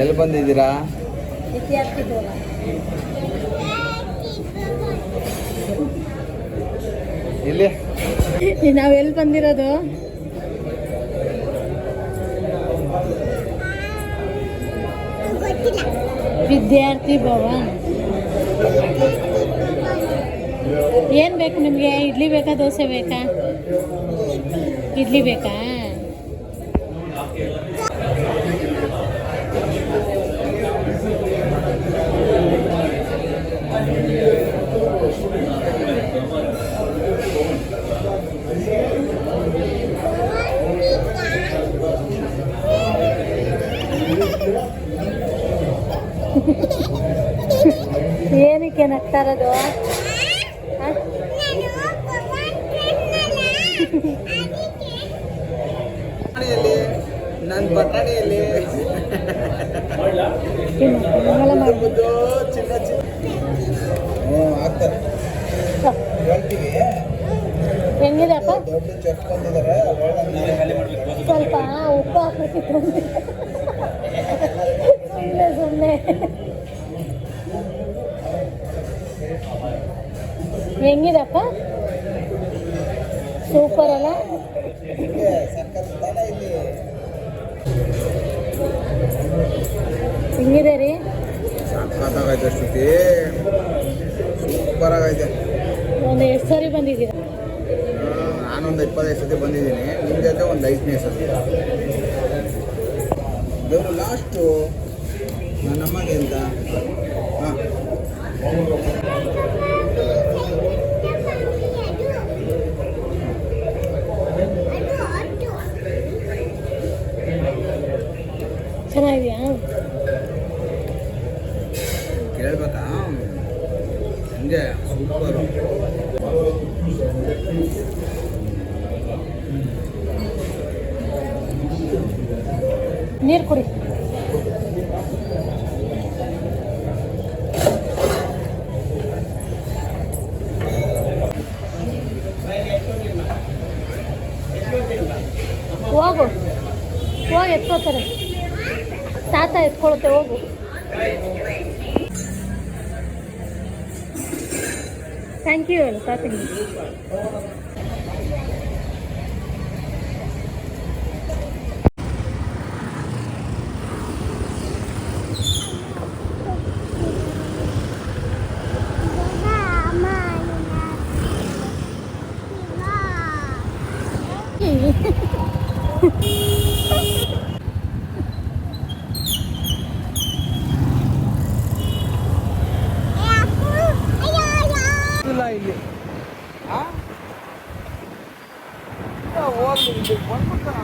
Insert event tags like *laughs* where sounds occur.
ಎಲ್ಲಿ ಬಂದಿದ್ದೀರಾ? ಇಲ್ಲಿ. ನಾವು ಎಲ್ಲಿ ಬಂದಿರೋದು? ವಿದ್ಯಾರ್ಥಿ ಭವನ್. ಏನು ಬೇಕು ನಿಮಗೆ? ಇಡ್ಲಿ ಬೇಕಾ ದೋಸೆ ಬೇಕಾ? ಇಡ್ಲಿ ಬೇಕಾ? *laughs* ಏನಕ್ಕೆ ನಗ್ತಾ ನನ್ನ ಬಟಾಣಿಯಲ್ಲಿ. ಚಿನ್ನ ಚಿನ್ನ. ಹ್ಞೂ ಆಗ್ತಾರೆ ಹೇಳ್ತೀವಿ ಹೆಂಗಿದೆಪ್ಪ ದೊಡ್ಡ ಚೆಕ್ ಬಂದಿದ್ದಾರೆ. ಸ್ವಲ್ಪ ಉಪ್ಪು ಹಾಕಬೇಕಿತ್ತು ಸುಮ್ಮನೆ ಸುಮ್ಮನೆ ಹೆಂಗಿದಪ್ಪ ಸೂಪರ್ ಅಲ್ಲ? ಹಿಂಗಿದೆ ರೀ? ಸಖತ್ತಾಗೈತೆ ಶ್ರುತಿ. ಸೂಪರ್ ಆಗೈತೆ ಒಂದು ಎಷ್ಟು ಸರಿ ಬಂದಿದ್ದೀರಾ? ನಾನೊಂದು ಇಪ್ಪತ್ತೈದು ಸತಿ ಬಂದಿದ್ದೀನಿ. ನಿಮ್ಮ ಜೊತೆ ಒಂದು ಐದನೇ ಸತಿ. ಲಾಸ್ಟು ನನ್ನಮ್ಮಗೆ ಅಂತ. ಹಾಂ. ಚೆನ್ನಾಗಿದೆಯಾ? ಕೇಳ್ಬೇಕಾ? ಹಂಗೆ ಸೂಪರು ನೀರು ಕುಡಿ. ಹೋಗು. ಹೋಗಿ ಎತ್ಕೋತಾರೆ. ತಾತ ಎತ್ಕೊಳುತ್ತೆ ಹೋಗು ಥ್ಯಾಂಕ್ ಯು ಹೇಳು ತಾತನಿಗೆ ಇಲ್ಲ ওয়াল ওয়াল করতে না